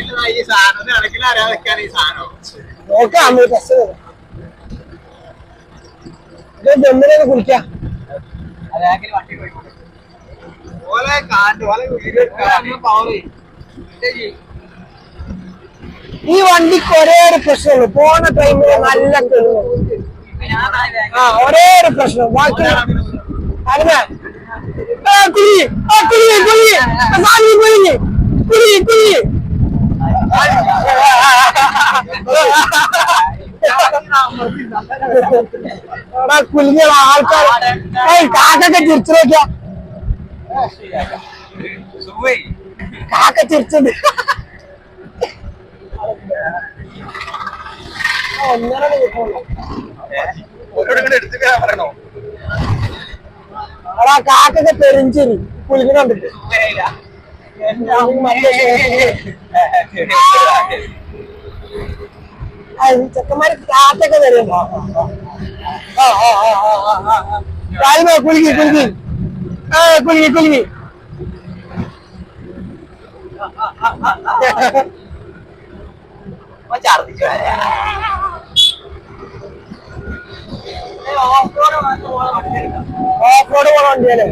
ഇത് ഈ സാധനം ഇടയ്ക്കിൽ അറിയാതെ ഈ സാധനം നോക്കാം ടെസ്റ്റ് ഇത് ജമ്മിനെ കുളിക്കാം ഓലെ കാണ്ട് ഓലെ വീഡിയോ പവർ ഈ വണ്ടിക്ക് ഒരേ ഒരു പ്രശ്നമുള്ളൂ പോണ ടൈമിൽ നല്ല തെളിവ് ആ ഒരേ ഒരു പ്രശ്നം ബാക്കി അതിനെ ആ, കുഴി ആ കുഴി കുഴി ആ, സാധനം കുഴി കുഴി കുഴി എടാ കുലിഞ്ഞ ആൾക്കാർ ഏയ് കാക്കൊക്കെ ചിരിച്ചു നോക്കിയാ കാക്ക ചിരിച്ചത് ഒന്നര എടാ കാക്കൊക്കെ പെരിഞ്ചിരി. കണ്ടിട്ട്. ചെക്കന്മാര് കാറ്റൊക്കെ തരുമോ ആ ആ ആ ആ ഛർദിച്ചു ഓഫ് റോഡ് പോണ വണ്ടിയല്ലേ